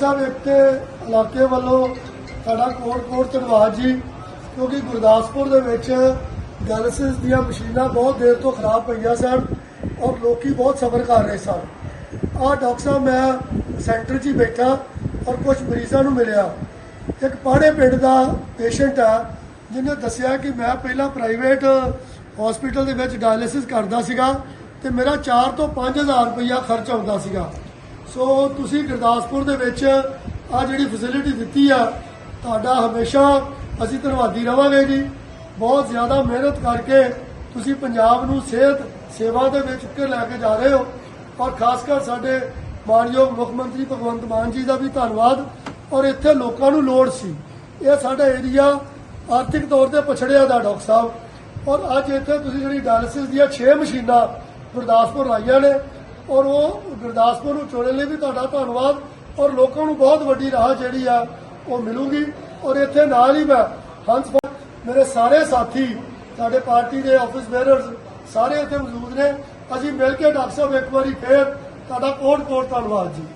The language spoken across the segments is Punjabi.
ਸਾਹਿਬ ਇੱਕ ਤੇ ਇਲਾਕੇ ਵੱਲੋਂ ਸਾਡਾ ਕੋਟ ਕੋਟ ਧੰਨਵਾਦ ਜੀ, ਕਿਉਂਕਿ ਗੁਰਦਾਸਪੁਰ ਦੇ ਵਿੱਚ ਡਾਇਲਿਸਿਸ ਦੀਆਂ ਮਸ਼ੀਨਾਂ ਬਹੁਤ ਦੇਰ ਤੋਂ ਖਰਾਬ ਪਈਆਂ ਸਨ ਔਰ ਲੋਕੀ ਬਹੁਤ ਸਬਰ ਕਰ ਰਹੇ ਸਨ। ਆਹ ਡਾਕਟਰ ਸਾਹਿਬ, ਮੈਂ ਸੈਂਟਰ 'ਚ ਹੀ ਬੈਠਾ ਔਰ ਕੁਝ ਮਰੀਜ਼ਾਂ ਨੂੰ ਮਿਲਿਆ। ਇੱਕ ਪਾੜੇ ਪਿੰਡ ਦਾ ਪੇਸ਼ੈਂਟ ਆ, ਜਿਹਨੇ ਦੱਸਿਆ ਕਿ ਮੈਂ ਪਹਿਲਾਂ ਪ੍ਰਾਈਵੇਟ ਹਸਪੀਟਲ ਦੇ ਵਿੱਚ ਡਾਇਲਿਸਿਸ ਕਰਦਾ ਸੀਗਾ ਤੇ ਮੇਰਾ 4 ਤੋਂ 5000 ਰੁਪਇਆ ਖਰਚ ਆਉਂਦਾ ਸੀਗਾ। ਸੋ ਤੁਸੀਂ ਗੁਰਦਾਸਪੁਰ ਦੇ ਵਿੱਚ ਆ ਜਿਹੜੀ ਫੈਸਿਲਿਟੀ ਦਿੱਤੀ ਆ, ਤੁਹਾਡਾ ਹਮੇਸ਼ਾ ਅਸੀਂ ਧੰਨਵਾਦੀ ਰਵਾਂਗੇ ਜੀ। ਬਹੁਤ ਜ਼ਿਆਦਾ ਮਿਹਨਤ ਕਰਕੇ ਤੁਸੀਂ ਪੰਜਾਬ ਨੂੰ ਸਿਹਤ ਸੇਵਾ ਦੇ ਵਿੱਚ ਉੱਤੇ ਲੈ ਕੇ ਜਾ ਰਹੇ ਹੋ। ਔਰ ਖਾਸ ਕਰ ਸਾਡੇ ਮਾਨਯੋਗ ਮੁੱਖ ਮੰਤਰੀ ਭਗਵੰਤ ਮਾਨ ਜੀ ਦਾ ਵੀ ਧੰਨਵਾਦ। ਔਰ ਇੱਥੇ ਲੋਕਾਂ ਨੂੰ ਲੋੜ ਸੀ। ਇਹ ਸਾਡਾ ਏਰੀਆ ਆਰਥਿਕ ਤੌਰ ਤੇ ਪਛੜਿਆ ਦਾ ਡਾਕਟਰ ਸਾਹਿਬ। ਔਰ ਅੱਜ ਇੱਥੇ ਤੁਸੀਂ ਜਿਹੜੀ ਡਾਇਲਿਸਿਸ ਦੀਆਂ 6 ਮਸ਼ੀਨਾਂ ਗੁਰਦਾਸਪੁਰ ਲਾਈਆਂ ਨੇ। ਔਰ ਉਹ ਗੁਰਦਾਸਪੁਰ ਨੂੰ ਚੁਣਨ ਲਈ ਵੀ ਤੁਹਾਡਾ ਧੰਨਵਾਦ ਔਰ ਲੋਕਾਂ ਨੂੰ ਬਹੁਤ ਵੱਡੀ ਰਾਹ ਜਿਹੜੀ ਆ ਉਹ ਮਿਲੂਗੀ ਔਰ ਇੱਥੇ ਨਾਲ ਹੀ ਮੈਂ ਹੰਸ ਮੇਰੇ ਸਾਰੇ ਸਾਥੀ, ਸਾਡੇ ਪਾਰਟੀ ਦੇ ਆਫਿਸ ਬੇਅਰਸ ਸਾਰੇ ਇੱਥੇ ਮੌਜੂਦ ਨੇ। ਅਸੀਂ ਮਿਲ ਕੇ ਡਾਕਟਰ ਸਾਹਿਬ ਇੱਕ ਵਾਰੀ ਫੇਰ ਤੁਹਾਡਾ ਕੋਟ ਕੋਟ ਧੰਨਵਾਦ ਜੀ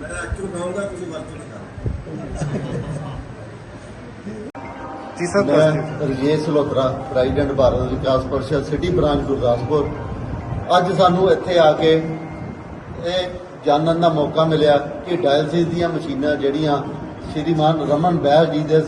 ਮੈਂ ਐਕਚੁਅਲ ਕਹੂੰਗਾ ਤੁਸੀਂ ਵਰਤੋਂ ਨਾ ਕਰੋ ਜੀ ਸਰ ਮੈਂ Rajesh Lotra president Bharat Vikas Parishad city branch Gurdaspur. ਅੱਜ ਸਾਨੂੰ ਇੱਥੇ ਆ ਕੇ ਇਹ ਜਾਣਨ ਦਾ ਮੌਕਾ ਮਿਲਿਆ ਕਿ ਡਾਇਲਸਿਸ ਦੀਆਂ ਮਸ਼ੀਨਾਂ ਜਿਹੜੀਆਂ ਸ਼੍ਰੀਮਾਨ ਰਮਨ ਬੈਲ ਜੀ ਦੇ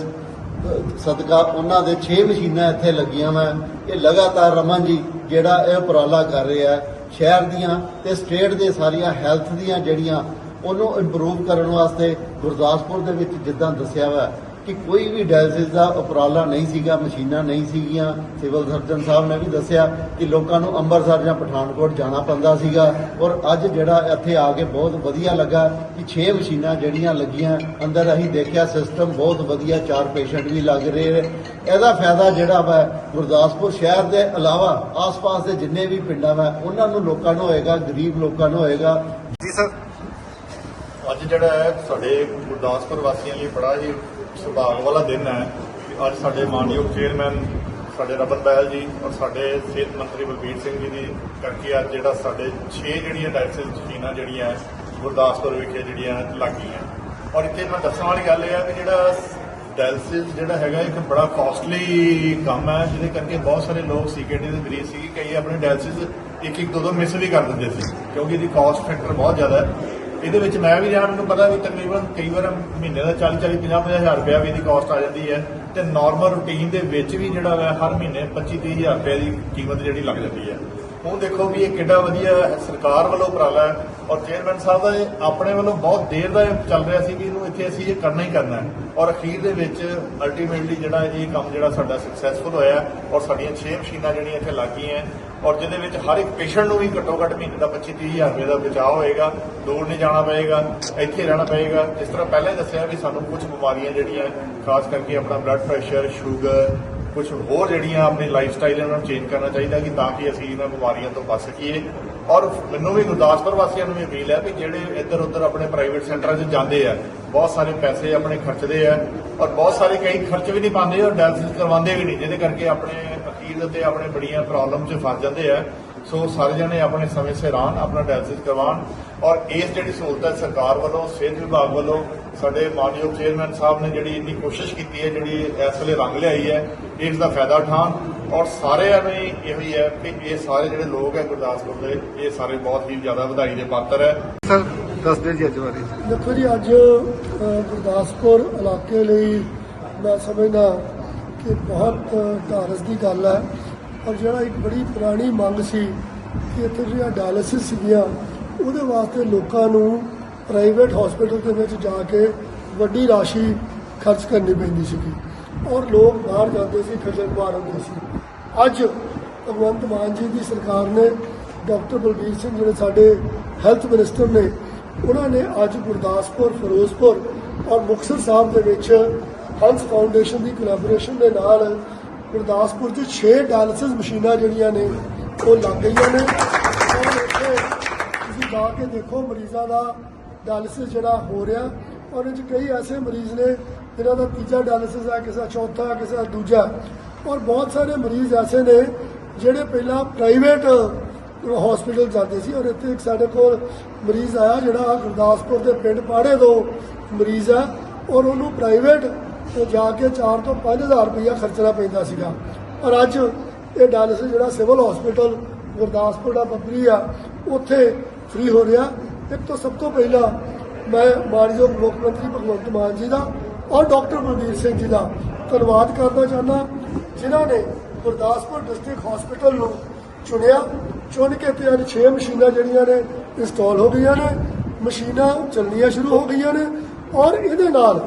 ਸਦਕਾ ਉਹਨਾਂ ਦੇ 6 ਮਸ਼ੀਨਾਂ ਇੱਥੇ ਲੱਗੀਆਂ ਵਾ। ਇਹ ਲਗਾਤਾਰ ਰਮਨ ਜੀ ਜਿਹੜਾ ਇਹ ਉਪਰਾਲਾ ਕਰ ਰਿਹਾ ਹੈ ਸ਼ਹਿਰ ਦੀਆਂ ਤੇ ਸਟੇਟ ਦੇ ਸਾਰੀਆਂ ਹੈਲਥ ਦੀਆਂ ਜਿਹੜੀਆਂ ਉਹਨੂੰ ਇੰਪਰੂਵ ਕਰਨ ਵਾਸਤੇ ਗੁਰਦਾਸਪੁਰ ਦੇ ਵਿੱਚ ਜਿੱਦਾਂ ਦੱਸਿਆ ਵਾ ਕਿ ਕੋਈ ਵੀ ਡਾਇਲਿਸਿਸ ਦਾ ਉਪਰਾਲਾ ਨਹੀਂ ਸੀਗਾ, ਮਸ਼ੀਨਾਂ ਨਹੀਂ ਸੀਗੀਆਂ ਸਿਵਲ ਸਰਜਨ ਸਾਹਿਬ ਨੇ ਵੀ ਦੱਸਿਆ ਕਿ ਲੋਕਾਂ ਨੂੰ ਅੰਮ੍ਰਿਤਸਰ ਜਾਂ ਪਠਾਨਕੋਟ ਜਾਣਾ ਪੈਂਦਾ ਸੀਗਾ ਔਰ ਅੱਜ ਜਿਹੜਾ ਇੱਥੇ ਆ ਕੇ ਬਹੁਤ ਵਧੀਆ ਲੱਗਾ ਕਿ 6 ਮਸ਼ੀਨਾਂ ਜਿਹੜੀਆਂ ਲੱਗੀਆਂ, ਅੰਦਰ ਅਸੀਂ ਦੇਖਿਆ ਸਿਸਟਮ ਬਹੁਤ ਵਧੀਆ, ਚਾਰ ਪੇਸ਼ੈਂਟ ਵੀ ਲੱਗ ਰਹੇ ਇਹਦਾ ਫਾਇਦਾ ਜਿਹੜਾ ਵਾ, ਗੁਰਦਾਸਪੁਰ ਸ਼ਹਿਰ ਦੇ ਇਲਾਵਾ ਆਸ-ਪਾਸ ਦੇ ਜਿੰਨੇ ਵੀ ਪਿੰਡਾਂ ਵਾ, ਉਹਨਾਂ ਨੂੰ ਲੋਕਾਂ ਨੂੰ ਹੋਏਗਾ, ਗਰੀਬ ਲੋਕਾਂ ਨੂੰ ਹੋਏਗਾ। ਜੀ ਸਰ, ਅੱਜ ਜਿਹੜਾ ਹੈ, ਸਾਡੇ ਗੁਰਦਾਸਪੁਰ ਵਾਸੀਆਂ ਲਈ ਬੜਾ ਹੀ ਸੁਭਾਗ ਵਾਲਾ ਦਿਨ ਹੈ ਕਿ ਅੱਜ ਸਾਡੇ ਮਾਨਯੋਗ ਚੇਅਰਮੈਨ, ਸਾਡੇ ਰਬਨ ਬਹਿਲ ਜੀ ਔਰ ਸਾਡੇ ਸਿਹਤ ਮੰਤਰੀ ਬਲਬੀਰ ਸਿੰਘ ਜੀ ਦੀ ਕਰਕੇ ਅੱਜ ਜਿਹੜਾ ਸਾਡੇ 6 ਜਿਹੜੀਆਂ ਡਾਇਲਸਿਸ ਮਸ਼ੀਨਾਂ ਜਿਹੜੀਆਂ ਗੁਰਦਾਸਪੁਰ ਵਿਖੇ ਜਿਹੜੀਆਂ ਲੱਗੀਆਂ ਔਰ ਇੱਥੇ ਮੈਂ ਦੱਸਣ ਵਾਲੀ ਗੱਲ ਇਹ ਹੈ ਕਿ ਜਿਹੜਾ ਡਾਇਲਸਿਸ ਜਿਹੜਾ ਹੈਗਾ, ਇੱਕ ਬੜਾ ਕਾਸਟਲੀ ਕੰਮ ਹੈ, ਜਿਹਦੇ ਕਰਕੇ ਬਹੁਤ ਸਾਰੇ ਲੋਕ ਸੀਕੇਟੀ ਦੇ ਮਰੀਜ਼ ਸੀ ਕਈ ਆਪਣੇ ਡਾਇਲਸਿਸ ਇੱਕ ਇੱਕ ਦੋ ਦੋ ਮਿਸ ਵੀ ਕਰ ਦਿੰਦੇ ਸੀ, ਕਿਉਂਕਿ ਇਹਦੀ ਕਾਸਟ ਫੈਕਟਰ ਬਹੁਤ ਜ਼ਿਆਦਾ ਹੈ। ਇਹਦੇ ਵਿੱਚ ਮੈਂ ਵੀ ਰਿਹਾ, ਮੈਨੂੰ ਪਤਾ ਵੀ ਤਕਰੀਬਨ ਕਈ ਵਾਰ ਮਹੀਨੇ ਦਾ 40 40 50 50 ਹਜ਼ਾਰ ਰੁਪਇਆ ਵੀ ਇਹਦੀ ਕਾਸਟ ਆ ਜਾਂਦੀ ਹੈ ਤੇ ਨਾਰਮਲ ਰੂਟੀਨ ਦੇ ਵਿੱਚ ਵੀ ਜਿਹੜਾ ਹੈ ਹਰ ਮਹੀਨੇ 25 30 ਹਜ਼ਾਰ ਰੁਪਏ ਦੀ ਕੀਮਤ ਜਿਹੜੀ ਲੱਗ ਜਾਂਦੀ ਹੈ। ਹੁਣ ਦੇਖੋ ਵੀ ਇਹ ਕਿੱਡਾ ਵਧੀਆ ਸਰਕਾਰ ਵੱਲੋਂ ਉਪਰਾਲਾ ਹੈ। ਔਰ ਚੇਅਰਮੈਨ ਸਾਹਿਬ ਦਾ ਇਹ ਆਪਣੇ ਵੱਲੋਂ ਬਹੁਤ ਦੇਰ ਦਾ ਇਹ ਚੱਲ ਰਿਹਾ ਸੀ ਵੀ ਇਹਨੂੰ ਇੱਥੇ ਅਸੀਂ ਇਹ ਕਰਨਾ ਹੀ ਕਰਨਾ ਹੈ। ਔਰ ਅਖੀਰ ਦੇ ਵਿੱਚ ਅਲਟੀਮੇਟਲੀ ਜਿਹੜਾ ਇਹ ਕੰਮ ਜਿਹੜਾ ਸਾਡਾ ਸਕਸੈਸਫੁਲ ਹੋਇਆ ਔਰ ਸਾਡੀਆਂ 6 ਮਸ਼ੀਨਾਂ ਜਿਹੜੀਆਂ ਇੱਥੇ ਲੱਗ ਗਈਆਂ ਔਰ ਜਿਹਦੇ ਵਿੱਚ ਹਰ ਇੱਕ ਪੇਸ਼ੈਂਟ ਨੂੰ ਵੀ ਘੱਟੋ ਘੱਟ ਮਹੀਨੇ ਦਾ 25 30 ਹਜ਼ਾਰ ਰੁਪਏ ਦਾ ਬਚਾਅ ਹੋਏਗਾ, ਦੂਰ ਨਹੀਂ ਜਾਣਾ ਪਏਗਾ, ਇੱਥੇ ਰਹਿਣਾ ਪਏਗਾ। ਜਿਸ ਤਰ੍ਹਾਂ ਪਹਿਲਾਂ ਹੀ ਦੱਸਿਆ ਵੀ ਸਾਨੂੰ ਕੁਝ ਬਿਮਾਰੀਆਂ ਜਿਹੜੀਆਂ ਖਾਸ ਕਰਕੇ ਆਪਣਾ ਬਲੱਡ ਪ੍ਰੈਸ਼ਰ ਸ਼ੂਗਰ ਕੁਝ ਹੋਰ ਜਿਹੜੀਆਂ ਆਪਣੀ ਲਾਈਫ ਸਟਾਈਲ ਇਹਨਾਂ ਨੂੰ ਚੇਂਜ ਕਰਨਾ ਚਾਹੀਦਾ ਕਿ ਤਾਂ ਕਿ ਅਸੀਂ ਇਹਨਾਂ ਬਿਮਾਰੀਆਂ ਤੋਂ ਬਚ ਸਕੀਏ। ਔਰ ਮੈਨੂੰ ਵੀ ਗੁਰਦਾਸਪੁਰ ਵਾਸੀਆਂ ਨੂੰ ਵੀ ਅਪੀਲ ਹੈ ਵੀ ਜਿਹੜੇ ਇੱਧਰ ਉੱਧਰ ਆਪਣੇ ਪ੍ਰਾਈਵੇਟ ਸੈਂਟਰਾਂ 'ਚ ਜਾਂਦੇ ਆ, ਬਹੁਤ ਸਾਰੇ ਪੈਸੇ ਆਪਣੇ ਖਰਚਦੇ ਆ ਔਰ ਬਹੁਤ ਸਾਰੇ ਕਈ ਖਰਚ ਵੀ ਨਹੀਂ ਪਾਉਂਦੇ ਔਰ ਡਾਇਲਿਸਿਸ ਕਰਵਾਉਂਦੇ ਵੀ ਨਹੀਂ, ਜਿਹਦੇ ਕਰਕੇ ਆਪਣੇ ਅਖੀਰ ਦੇ ਆਪਣੇ ਬੜੀਆਂ ਪ੍ਰੋਬਲਮ 'ਚ ਫਸ ਜਾਂਦੇ ਆ। ਸੋ ਸਾਰੇ ਜਣੇ ਆਪਣੇ ਸਮੇਂ ਸਿਰ ਆਉਣ, ਆਪਣਾ ਡਾਇਲਿਸਿਸ ਕਰਵਾਉਣ ਔਰ ਇਸ ਜਿਹੜੀ ਸਹੂਲਤ ਹੈ ਸਰਕਾਰ ਵੱਲੋਂ, ਸਿਹਤ ਵਿਭਾਗ ਵੱਲੋਂ, ਸਾਡੇ ਮਾਨਯੋਗ ਚੇਅਰਮੈਨ ਸਾਹਿਬ ਨੇ ਜਿਹੜੀ ਇੰਨੀ ਕੋਸ਼ਿਸ਼ ਕੀਤੀ ਹੈ, ਜਿਹੜੀ ਇਸ ਵੇਲੇ ਰੰਗ ਲਿਆਈ ਹੈ, ਇਸ ਦਾ ਫਾਇਦਾ ਉਠਾਉਣ ਔਰ ਸਾਰਿਆਂ ਨੂੰ ਇਹੋ ਹੀ ਹੈ ਕਿ ਇਹ ਸਾਰੇ ਜਿਹੜੇ ਲੋਕ ਹੈ ਗੁਰਦਾਸਪੁਰ ਦੇ ਇਹ ਸਾਰੇ ਬਹੁਤ ਹੀ ਜ਼ਿਆਦਾ ਵਧਾਈ ਦੇ ਪਾਤਰ ਹੈ। ਸਰ ਦੱਸ ਦਿਓ ਜੀ ਅੱਜ ਬਾਰੇ। ਦੇਖੋ ਜੀ ਅੱਜ ਗੁਰਦਾਸਪੁਰ ਇਲਾਕੇ ਲਈ ਮੈਂ ਸਮਝਦਾ ਕਿ ਬਹੁਤ ਧਾਰਸ ਦੀ ਗੱਲ ਹੈ। ਔਰ ਜਿਹੜਾ ਇੱਕ ਬੜੀ ਪੁਰਾਣੀ ਮੰਗ ਸੀ ਕਿ ਇੱਥੇ ਜਿਹੜੀਆਂ ਡਾਇਲਿਸਿਸ ਸੀਗੀਆਂ ਉਹਦੇ ਵਾਸਤੇ ਲੋਕਾਂ ਨੂੰ ਪ੍ਰਾਈਵੇਟ ਹਸਪੀਟਲ ਦੇ ਵਿੱਚ ਜਾ ਕੇ ਵੱਡੀ ਰਾਸ਼ੀ ਖਰਚ ਕਰਨੀ ਪੈਂਦੀ ਸੀਗੀ। ਔਰ ਲੋਕ ਬਾਹਰ ਜਾਂਦੇ ਸੀ ਖੱਜਲ ਖੁਆਰ ਹੁੰਦੇ ਸੀ। ਅੱਜ ਭਗਵੰਤ ਮਾਨ ਜੀ ਦੀ ਸਰਕਾਰ ਨੇ ਡਾਕਟਰ ਬਲਬੀਰ ਸਿੰਘ ਜਿਹੜੇ ਸਾਡੇ ਹੈਲਥ ਮਿਨਿਸਟਰ ਨੇ, ਉਹਨਾਂ ਨੇ ਅੱਜ ਗੁਰਦਾਸਪੁਰ, ਫਿਰੋਜ਼ਪੁਰ ਔਰ ਮੁਕਤਸਰ ਸਾਹਿਬ ਦੇ ਵਿੱਚ ਹੰਸ ਫਾਊਂਡੇਸ਼ਨ ਦੀ ਕੋਲੈਬੋਰੇਸ਼ਨ ਦੇ ਨਾਲ ਗੁਰਦਾਸਪੁਰ 'ਚ 6 ਡਾਇਲਿਸਿਸ ਮਸ਼ੀਨਾਂ ਜਿਹੜੀਆਂ ਨੇ, ਉਹ ਲੱਗ ਗਈਆਂ ਨੇ। ਤੁਸੀਂ ਜਾ ਕੇ ਦੇਖੋ ਮਰੀਜ਼ਾਂ ਦਾ ਡਾਇਲਿਸਿਸ ਜਿਹੜਾ ਹੋ ਰਿਹਾ, ਔਰ ਇਹ 'ਚ ਕਈ ਐਸੇ ਮਰੀਜ਼ ਨੇ, ਜਿਨ੍ਹਾਂ ਦਾ ਤੀਜਾ ਡਾਇਲਿਸਿਸ ਹੈ, ਕਿਸੇ ਦਾ ਚੌਥਾ, ਕਿਸੇ ਦਾ ਦੂਜਾ। ਔਰ ਬਹੁਤ ਸਾਰੇ ਮਰੀਜ਼ ਐਸੇ ਨੇ ਜਿਹੜੇ ਪਹਿਲਾਂ ਪ੍ਰਾਈਵੇਟ ਹਸਪੀਟਲ ਜਾਂਦੇ ਸੀ ਔਰ ਇੱਥੇ ਇੱਕ ਸਾਡੇ ਕੋਲ ਮਰੀਜ਼ ਆਇਆ ਜਿਹੜਾ ਗੁਰਦਾਸਪੁਰ ਦੇ ਪਿੰਡ ਪਾੜੇ ਤੋਂ ਮਰੀਜ਼ ਹੈ ਔਰ ਉਹਨੂੰ ਪ੍ਰਾਈਵੇਟ ਜਾ ਕੇ 4 ਤੋਂ 5000 ਰੁਪਇਆ ਖਰਚਣਾ ਪੈਂਦਾ ਸੀਗਾ। ਔਰ ਅੱਜ ਇਹ ਡਾਇਲਿਸਿਸ ਜਿਹੜਾ ਸਿਵਲ ਹਸਪੀਟਲ ਗੁਰਦਾਸਪੁਰ ਦਾ ਬੱਬਰੀ ਆ, ਉੱਥੇ ਫ੍ਰੀ ਹੋ ਰਿਹਾ। ਇੱਕ ਤੋਂ ਸਭ ਤੋਂ ਪਹਿਲਾਂ ਮੈਂ ਮਾਨਯੋਗ ਮੁੱਖ ਮੰਤਰੀ ਭਗਵੰਤ ਮਾਨ ਜੀ ਦਾ ਔਰ ਡਾਕਟਰ ਬਲਬੀਰ ਸਿੰਘ ਜੀ ਦਾ ਧੰਨਵਾਦ ਕਰਨਾ ਚਾਹੁੰਦਾ। ਜਿਨ੍ਹਾਂ ਨੇ ਗੁਰਦਾਸਪੁਰ ਡਿਸਟ੍ਰਿਕਟ ਹਸਪੀਟਲ ਨੂੰ ਚੁਣਿਆ, ਚੁਣ ਕੇ ਤੇ ਅੱਜ 6 ਮਸ਼ੀਨਾਂ ਜਿਹੜੀਆਂ ਨੇ ਇੰਸਟਾਲ ਹੋ ਗਈਆਂ ਨੇ। ਮਸ਼ੀਨਾਂ ਚੱਲਣੀਆਂ ਸ਼ੁਰੂ ਹੋ ਗਈਆਂ ਨੇ ਔਰ ਇਹਦੇ ਨਾਲ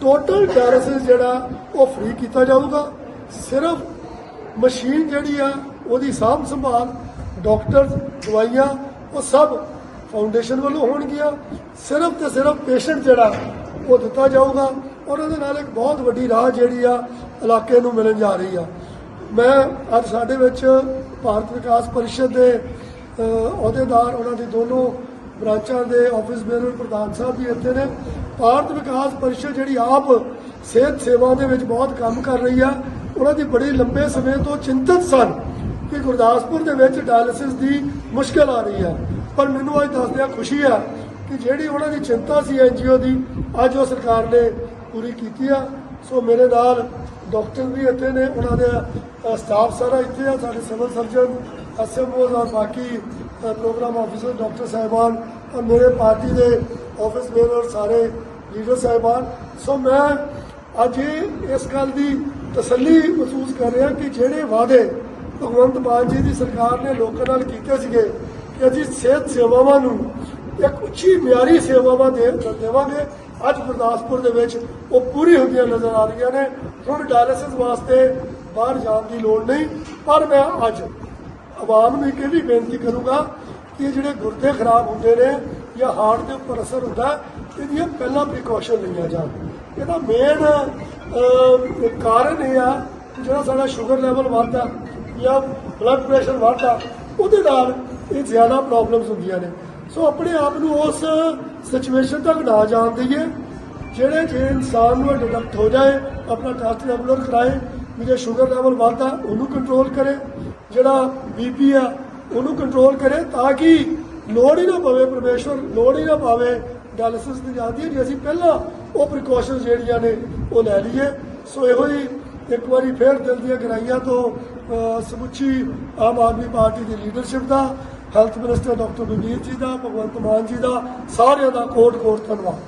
ਟੋਟਲ ਡਾਇਲਿਸਿਸ ਜਿਹੜਾ ਉਹ ਫ੍ਰੀ ਕੀਤਾ ਜਾਊਗਾ। ਸਿਰਫ ਮਸ਼ੀਨ ਜਿਹੜੀ ਆ, ਉਹਦੀ ਸਾਂਭ ਸੰਭਾਲ, ਡਾਕਟਰ, ਦਵਾਈਆਂ, ਉਹ ਸਭ ਫਾਊਂਡੇਸ਼ਨ ਵੱਲੋਂ ਹੋਣਗੀਆਂ। ਸਿਰਫ ਤੇ ਸਿਰਫ ਪੇਸ਼ੈਂਟ ਜਿਹੜਾ ਉਹ ਦਿੱਤਾ ਜਾਊਗਾ ਔਰ ਉਹਦੇ ਨਾਲ ਇੱਕ ਬਹੁਤ ਵੱਡੀ ਰਾਹ ਜਿਹੜੀ ਆ ਇਲਾਕੇ ਨੂੰ ਮਿਲਣ ਜਾ ਰਹੀ ਆ। ਮੈਂ ਅੱਜ ਸਾਡੇ ਵਿੱਚ ਭਾਰਤ ਵਿਕਾਸ ਪਰਿਸ਼ਦ ਦੇ ਅਹੁਦੇਦਾਰ, ਉਹਨਾਂ ਦੇ ਦੋਨੋਂ ਬ੍ਰਾਂਚਾਂ ਦੇ ਆਫਿਸ ਬੇਰਰ ਪ੍ਰਧਾਨ ਸਾਹਿਬ ਵੀ ਇੱਥੇ ਨੇ। ਭਾਰਤ ਵਿਕਾਸ ਪਰਿਸ਼ਦ ਜਿਹੜੀ ਆਪ ਸਿਹਤ ਸੇਵਾ ਦੇ ਵਿੱਚ ਬਹੁਤ ਕੰਮ ਕਰ ਰਹੀ ਆ। ਉਹਨਾਂ ਦੀ ਬੜੀ ਲੰਬੇ ਸਮੇਂ ਤੋਂ ਚਿੰਤਤ ਸਨ ਕਿ ਗੁਰਦਾਸਪੁਰ ਦੇ ਵਿੱਚ ਡਾਇਲਿਸਿਸ ਦੀ ਮੁਸ਼ਕਲ ਆ ਰਹੀ ਹੈ ਪਰ ਮੈਨੂੰ ਅੱਜ ਦੱਸਦਿਆਂ ਖੁਸ਼ੀ ਆ ਕਿ ਜਿਹੜੀ ਉਹਨਾਂ ਦੀ ਚਿੰਤਾ ਸੀ ਐਨਜੀਓ ਦੀ, ਅੱਜ ਉਹ ਸਰਕਾਰ ਨੇ ਪੂਰੀ ਕੀਤੀ ਆ। ਸੋ ਮੇਰੇ ਨਾਲ ਡਾਕਟਰ ਵੀ ਇੱਥੇ ਨੇ, ਉਹਨਾਂ ਦੇ ਸਟਾਫ ਸਾਰਾ ਇੱਥੇ ਆ, ਸਾਡੇ ਸਿਵਲ ਸਰਜਨ ਐਸਐਮਓਜ਼ ਔਰ ਬਾਕੀ ਪ੍ਰੋਗਰਾਮ ਆਫੀਸਰ ਡਾਕਟਰ ਸਾਹਿਬਾਨ ਔਰ ਮੇਰੇ ਪਾਰਟੀ ਦੇ ਆਫਿਸ ਮੇਨ ਔਰ ਸਾਰੇ ਲੀਡਰ ਸਾਹਿਬਾਨ। ਸੋ ਮੈਂ ਅੱਜ ਇਹ ਇਸ ਗੱਲ ਦੀ ਤਸੱਲੀ ਮਹਿਸੂਸ ਕਰ ਰਿਹਾ ਕਿ ਜਿਹੜੇ ਵਾਅਦੇ ਭਗਵੰਤ ਮਾਨ ਜੀ ਦੀ ਸਰਕਾਰ ਨੇ ਲੋਕਾਂ ਨਾਲ ਕੀਤੇ ਸੀਗੇ, ਕਿ ਅਸੀਂ ਸਿਹਤ ਸੇਵਾਵਾਂ ਨੂੰ ਇੱਕ ਉੱਚੀ ਮਿਆਰੀ ਸੇਵਾਵਾਂ ਦੇ ਦੇਵਾਂਗੇ ਅੱਜ ਗੁਰਦਾਸਪੁਰ ਦੇ ਵਿੱਚ ਉਹ ਪੂਰੀ ਹੁੰਦੀਆਂ ਨਜ਼ਰ ਆ ਰਹੀਆਂ ਨੇ। ਹੁਣ ਡਾਇਲਿਸਿਸ ਵਾਸਤੇ ਬਾਹਰ ਜਾਣ ਦੀ ਲੋੜ ਨਹੀਂ। ਪਰ ਮੈਂ ਅੱਜ ਆਵਾਮ ਨੂੰ ਇੱਕ ਇਹ ਵੀ ਬੇਨਤੀ ਕਰੂੰਗਾ ਕਿ ਇਹ ਜਿਹੜੇ ਗੁਰਦੇ ਖਰਾਬ ਹੁੰਦੇ ਨੇ ਜਾਂ ਹਾਰਟ ਦੇ ਉੱਪਰ ਅਸਰ ਹੁੰਦਾ, ਇਹਦੀਆਂ ਪਹਿਲਾਂ ਪ੍ਰੀਕਾਸ਼ਨ ਲਈਆਂ ਜਾਣ। ਇਹਦਾ ਮੇਨ ਕਾਰਨ ਇਹ ਆ ਜਿਹੜਾ ਸਾਡਾ ਸ਼ੂਗਰ ਲੈਵਲ ਵੱਧਦਾ ਜਾਂ ਬਲੱਡ ਪ੍ਰੈਸ਼ਰ ਵੱਧਦਾ, ਉਹਦੇ ਨਾਲ ਇਹ ਜ਼ਿਆਦਾ ਪ੍ਰੋਬਲਮਸ ਹੁੰਦੀਆਂ ਨੇ। ਸੋ ਆਪਣੇ ਆਪ ਨੂੰ ਉਸ ਸਿਚੁਏਸ਼ਨ ਤੱਕ ਨਾ ਜਾਣ ਦਈਏ, ਜਿਹੜੇ ਜੇ ਇਨਸਾਨ ਨੂੰ ਡਿਟੈਕਟ ਹੋ ਜਾਏ, ਆਪਣਾ ਟੈਸਟ ਰੈਗੂਲਰ ਕਰਾਏ ਵੀ ਜੇ ਸ਼ੂਗਰ ਲੈਵਲ ਵੱਧਦਾ, ਉਹਨੂੰ ਕੰਟਰੋਲ ਕਰੇ, ਜਿਹੜਾ ਬੀਪੀ ਆ, ਉਹਨੂੰ ਕੰਟਰੋਲ ਕਰੇ, ਤਾਂ ਕਿ ਲੋੜ ਹੀ ਨਾ ਪਵੇ ਪਰਮੇਸ਼ਵਰ ਲੋੜ ਹੀ ਨਾ ਪਾਵੇ ਡਾਇਲਿਸਿਸ ਦੀ ਜਾਂਦੀ ਹੈ, ਜੇ ਅਸੀਂ ਪਹਿਲਾਂ ਉਹ ਪ੍ਰੀਕਾਸ਼ਨਸ ਜਿਹੜੀਆਂ ਨੇ, ਉਹ ਲੈ ਲਈਏ। ਸੋ ਇਹੋ ਹੀ ਇੱਕ ਵਾਰੀ ਫੇਰ ਦਿਲ ਦੀਆਂ ਗਰਾਈਆਂ ਤੋਂ ਸਮੁੱਚੀ ਆਮ ਆਦਮੀ ਪਾਰਟੀ ਦੀ ਲੀਡਰਸ਼ਿਪ ਦਾ health minister doctor Balbir ji ਦਾ ਭਗਵੰਤ ਮਾਨ ਜੀ ਦਾ ਸਾਰਿਆਂ ਦਾ ਕੋਟ ਕੋਟ ਧੰਨਵਾਦ।